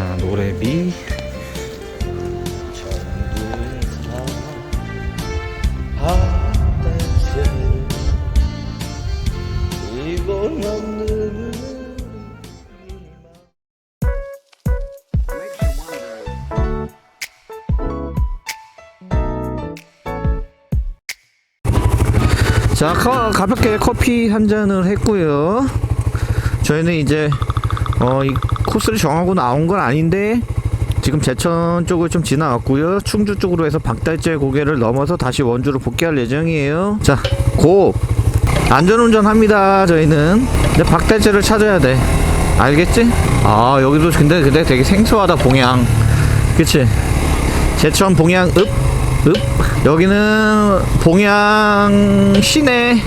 자 노래비. 자 가, 가볍게 커피 한 잔을 했고요. 저희는 이제 어, 이 코스를 정하고 나온 건 아닌데 지금 제천 쪽을 좀 지나왔고요 충주 쪽으로 해서 박달재 고개를 넘어서 다시 원주로 복귀할 예정이에요 자고 안전운전 합니다 저희는 근데 박달재를 찾아야 돼 알겠지? 아 여기도 근데 근데 되게 생소하다 봉양 그치? 제천 봉양 읍? 읍? 여기는 봉양 시내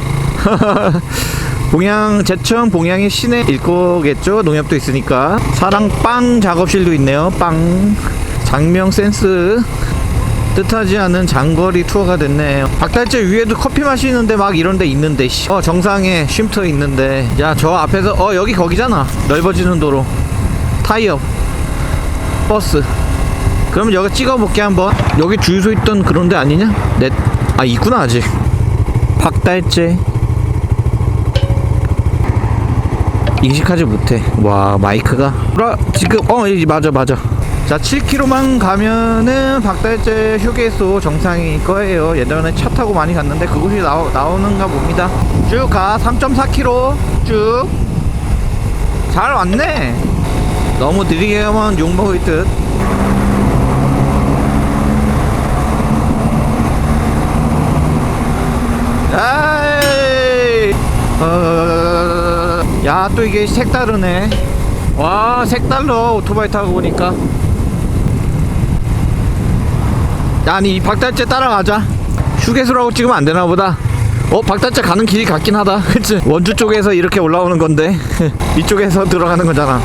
봉양 제천 봉양의 시내 일 거겠죠? 농협도 있으니까. 사랑 빵 작업실도 있네요. 빵. 장명 센스. 뜻하지 않은 장거리 투어가 됐네. 박달재 위에도 커피 마시는데 막 이런 데 있는데 씨. 어 정상에 쉼터 있는데. 야 저 앞에서 어 여기 거기잖아. 넓어지는 도로. 타이어. 버스. 그러면 여기 찍어볼게 한번. 여기 주유소 있던 그런 데 아니냐? 넷. 아 있구나 아직. 박달재 인식하지 못해. 와 마이크가? 라 지금 어 이- 맞아 맞아. 자 7km만 가면은 박달재 휴게소 정상일 거예요. 예전에 차 타고 많이 갔는데 그곳이 나오, 나오는가 봅니다. 쭉 가 3.4km 쭉. 잘 왔네. 너무 느리게 가면 욕먹을 듯. 에이! 어... 야 또 이게 색다르네. 와 색달러 오토바이 타고 보니까. 아니 이 박달재 따라가자. 휴게소라고 찍으면 안 되나 보다. 어 박달재 가는 길이 같긴 하다. 그치? 원주 쪽에서 이렇게 올라오는 건데. 이쪽에서 들어가는 거잖아.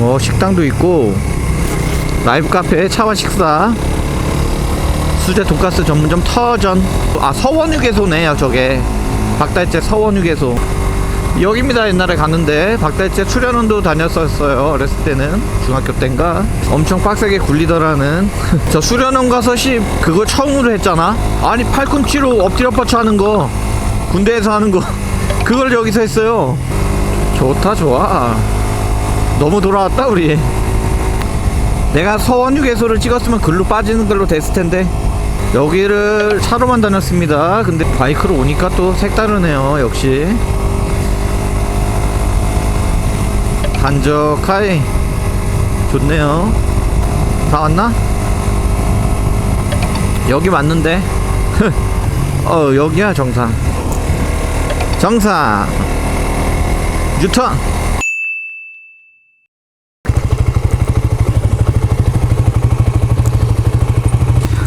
어 식당도 있고. 라이브 카페 차와 식사. 수제 돈가스 전문점 터전. 아 서원휴게소네 요 저게. 박달재 서원휴게소 여기입니다. 옛날에 갔는데 박달재 수련원도 다녔었어요. 어렸을 때는. 중학교 때인가? 엄청 빡세게 굴리더라는. 저 수련원 가서 시 그거 처음으로 했잖아. 아니 팔꿈치로 엎드려 뻗쳐 하는 거. 군대에서 하는 거. 그걸 여기서 했어요. 좋다 좋아. 너무 돌아왔다 우리. 내가 서원 휴게소를 찍었으면 글로 빠지는 걸로 됐을 텐데. 여기를 차로만 다녔습니다. 근데 바이크로 오니까 또 색다르네요 역시 한적하이. 좋네요. 다 왔나? 여기 맞는데? 어 여기야 정상. 정상. 유턴!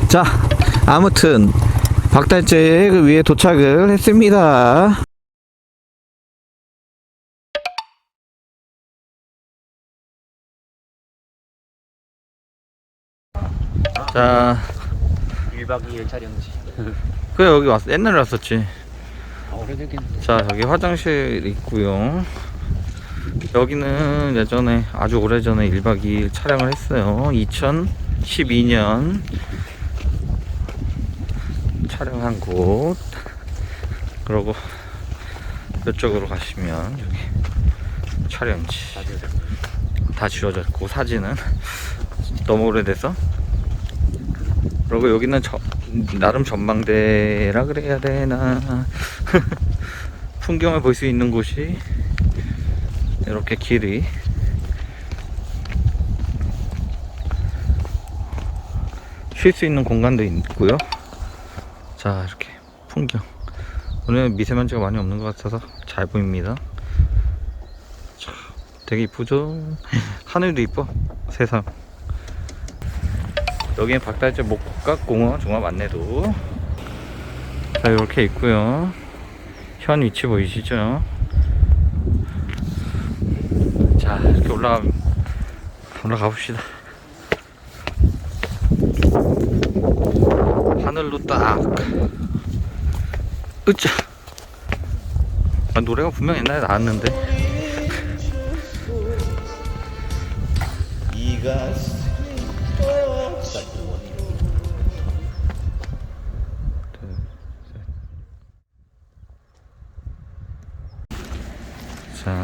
자 아무튼 박달재 그 위에 도착을 했습니다 자. 1박 2일 촬영지 그래 여기 왔 옛날에 왔었지. 아, 자 여기 화장실 있고요. 여기는 예전에 아주 오래전에 1박 2일 촬영을 했어요. 2012년 촬영한 곳. 그러고 이쪽으로 가시면 여기 촬영지 다 지워졌고 사진은 너무 오래돼서 그리고 여기는 저, 나름 전망대라 그래야 되나. 풍경을 볼 수 있는 곳이 이렇게 길이. 쉴 수 있는 공간도 있고요. 자 이렇게 풍경. 오늘 미세먼지가 많이 없는 것 같아서 잘 보입니다. 자, 되게 이쁘죠? 하늘도 이뻐. 세상 여기는 박달재 목각공원 종합 안내도 자 이렇게 있고요. 현 위치 보이시죠? 자 이렇게 올라가 올라가 봅시다. 하늘로 딱. 으짜 아, 노래가 분명 옛날에 나왔는데. 네가 자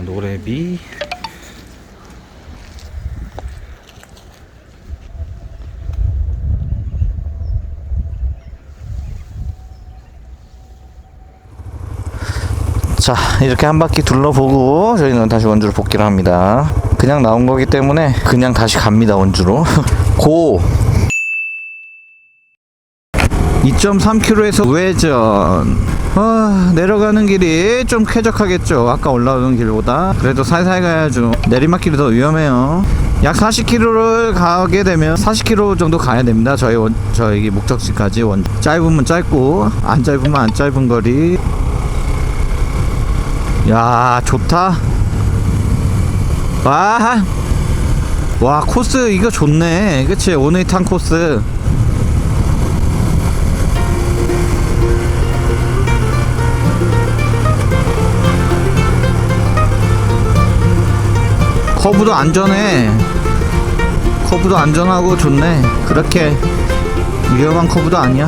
노래비. 자 이렇게 한 바퀴 둘러보고 저희는 다시 원주로 복귀를 합니다 그냥 나온 거기 때문에 그냥 다시 갑니다 원주로. 고! 2.3km에서 우회전. 아, 내려가는 길이 좀 쾌적하겠죠. 아까 올라오는 길보다. 그래도 살살 가야죠 내리막길이 더 위험해요. 약 40km를 가게 되면 40km 정도 가야 됩니다. 저희 원, 저희 목적지까지 원 짧으면 짧고 안 짧으면 안 짧은 거리. 야 좋다 와, 와 코스 이거 좋네. 그치? 오늘 탄 코스. 커브도 안전해. 커브도 안전하고 좋네. 그렇게 위험한 커브도 아니야.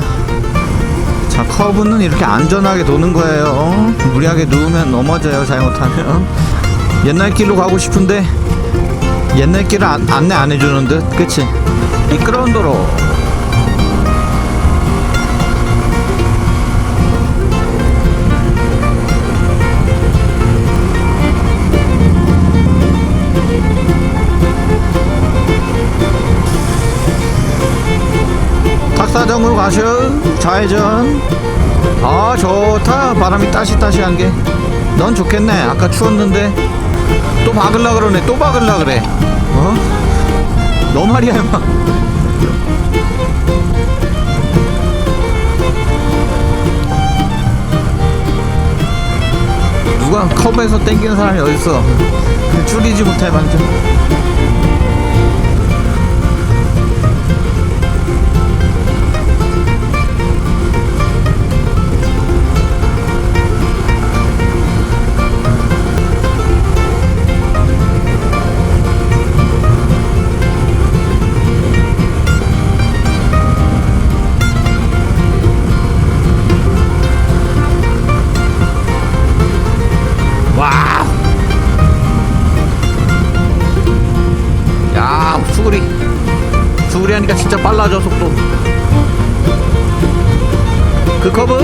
자 커브는 이렇게 안전하게 도는 거예요. 무리하게 누우면 넘어져요 잘못하면 옛날 길로 가고 싶은데 옛날 길을 안, 안내 안 해주는 듯 그치? 미끄러운 도로. 탁사정으로 가셔 좌회전. 아 좋다. 바람이 따시따시한 게. 넌 좋겠네. 아까 추웠는데 또 박을라 그러네. 또 박을라 그래. 어? 너 말이야 임마. 누가 컵에서 땡기는 사람이 어딨어? 줄이지 못해 완전 빨라져 속도. 그 커브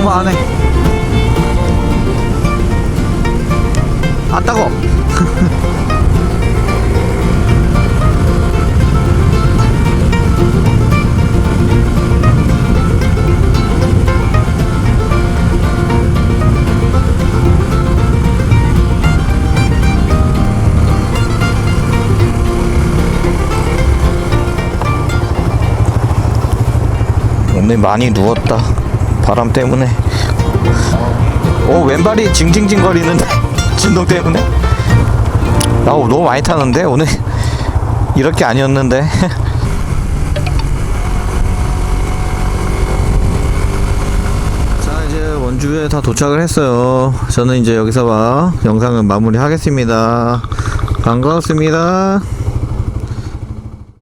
어마어마하네 아 따거 오늘 많이 누웠다 바람 때문에. 오 왼발이 징징징 거리는데 진동 때문에? 아우 너무 많이 타는데 오늘? 이렇게 아니었는데. 자 이제 원주에 다 도착을 했어요. 저는 이제 여기서 봐 영상은 마무리 하겠습니다. 반가웠습니다